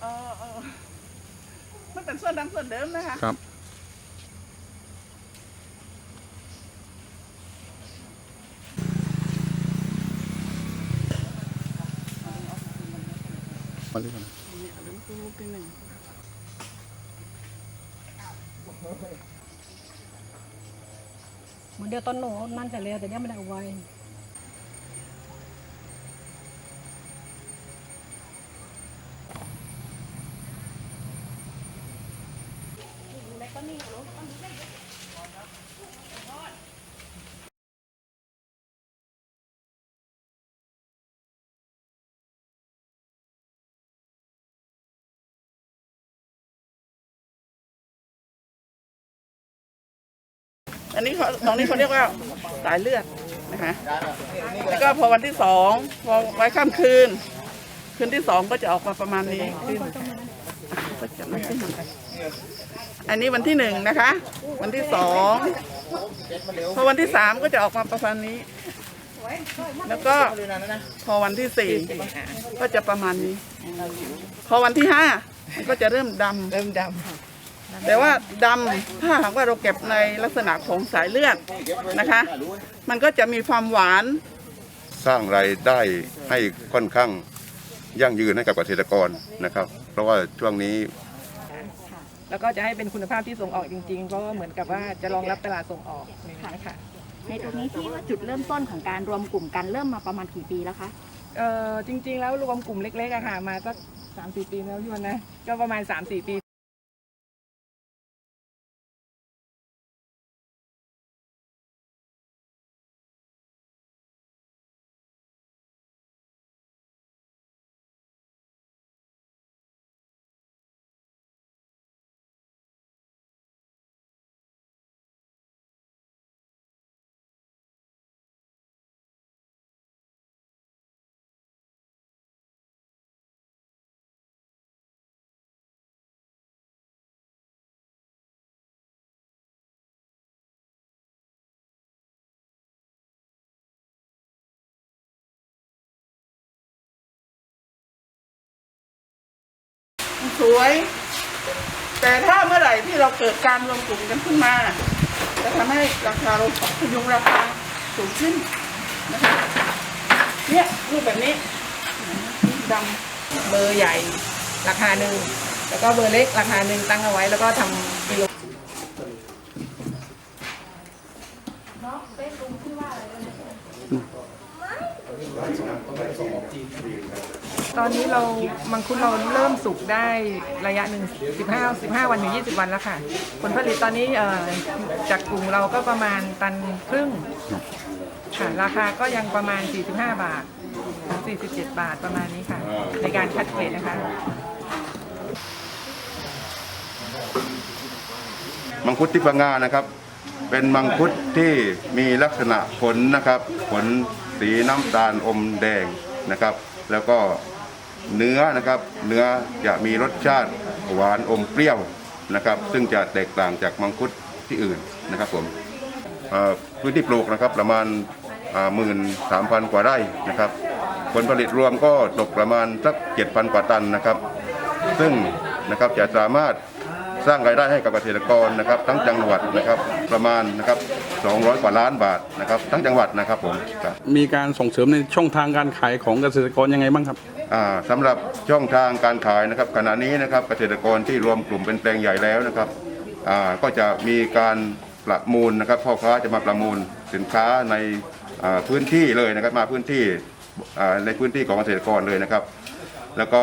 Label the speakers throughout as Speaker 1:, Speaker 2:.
Speaker 1: เออเออมันเป็นส่วนดังส่วนเดิมนะคะ
Speaker 2: ครับ มาเลยก่อน
Speaker 3: เหมือนเดียวต้นหนูนั่นแต่เร็วแต่เนี้ยไม่ได้เอาไว้
Speaker 1: อันนี้เขาตรงนี้เขาเรียกว่าสายเลือดนะคะแล้วก็พอวันที่สองพอไว้ข้ามคืน คืนที่สองก็จะออกมาประมาณนี้ขึ้น ก็จะไม่ขึ้นมาอันนี้วันที่หนึ่งนะคะ วันที่สองพอวันที่สามก็จะออกมาประมาณนี้ แล้วก็พอวันที่สี่ก็จะประมาณนี้ พอวันที่ห้ามันก็จะเริ่มดำ
Speaker 4: เริ่มด
Speaker 1: แต่ว่าดำถ้าหากว่าเราเก็บในลักษณะของสายเลือดนะคะ มันก็จะมีความหวาน
Speaker 5: สร้างรายได้ให้ค่อนข้างยั่งยืนให้กับเกษตรกรนะครับเพ ราะว่าช่วงนี้ำ
Speaker 4: แล้วก็จะให้เป็นคุณภาพที่ส่งออกจริงๆเพราะว่าเหมือนกับว่าจะรองรับตลาดส่งออกนะคะ
Speaker 6: ในตรงนี้ที่ว่าจุดเริ่มต้นของการรวมกลุ่มกันเริ่มมาประมาณกี่ปีแล้วคะ
Speaker 4: เอ่อจริง ๆ แล้วรวมกลุ่มเล็กๆอะค่ะมาสักสามสี่ปีแล้วพี่วันนะ ก็ประมาณสามสี่ปี
Speaker 1: สวย แต่ถ้าเมื่อไหร่ที่เราเกิดการรวมกลุ่มกันขึ้นมาจะทำให้ราคาเราพยุงราคาสูงขึ้นนะคะเนี่ยรูปแบบนี้ดำ
Speaker 4: เบอร์ใหญ่ราคาหนึ่งแล้วก็เบอร์เล็กราคาหนึ่งตั้งเอาไว้แล้วก็ทำกิโล ตอนนี้เรามังคุดเราเริ่มสุกได้ระยะหนึ่ง15 15 วันถึง20 วันแล้วค่ะ ผลผลิตตอนนี้เอ่อจากกลุ่มเราก็ประมาณตันครึ่งค่ะ ราคาก็ยังประมาณ 45 บาทถึง47 บาทประมาณนี้ค่ะ ในการคัดเกรดนะคะ
Speaker 5: มังคุดทิพงานะครับ เป็นมังคุดที่มีลักษณะผลนะครับ ผลสีน้ำตาลอมแดงนะครับ แล้วก็ เนื้อนะครับ เนื้อจะมีรสชาติหวานอมเปรี้ยวนะครับ ซึ่งจะแตกต่างจากมังคุดที่อื่นนะครับผมพื้นที่ปลูกนะครับประมาณหมื่นสามพันกว่าไร่นะครับ ผลผลิตรวมก็ตกประมาณสักเจ็ดพันกว่าตันนะครับ ซึ่งนะครับจะสามารถ สร้างรายได้ให้กับเกษตรกรนะครับทั้งจังหวัดนะครับประมาณนะครับ200 กว่าล้านบาทนะครับทั้งจังหวัดนะครับผมครับ
Speaker 2: มีการส่งเสริมในช่องทางการขายของเกษตรกรยังไงบ้างครับ
Speaker 5: อ่าสำหรับช่องทางการขายนะครับ ขณะนี้นะครับเกษตรกรที่รวมกลุ่มเป็นแปลงใหญ่แล้วนะครับอ่าก็จะมีการประมูลนะครับพ่อค้าจะมาประมูลสินค้าในอ่าพื้นที่เลยนะครับมาพื้นที่อ่าในพื้นที่ของเกษตรกรเลยนะครับ แล้วก็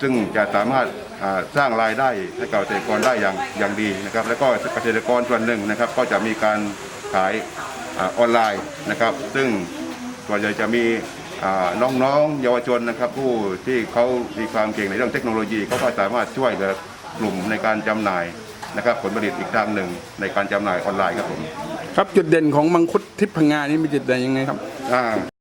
Speaker 5: ซึ่งจะสามารถอ่าสร้างรายได้ให้กับเกษตรกรได้อย่างอย่างดีนะครับ แล้วก็เกษตรกรส่วนหนึ่งนะครับ ก็จะมีการขายอาออนไลน์นะครับ ซึ่งส่วนใหญ่จะมีอ่าน้องๆ เยาวชนนะครับ ผู้ที่เขามีความเก่งในเรื่องเทคโนโลยีเขาก็สามารถช่วยเหลือกลุ่มในการจำหน่ายนะครับ ผลผลิตอีกทางหนึ่งในการจำหน่ายออนไลน์ครับผม
Speaker 2: ครับจุดเด่นของมังคุดทิพงานี่มีจุดเด่นยังไงครับ
Speaker 5: อ่า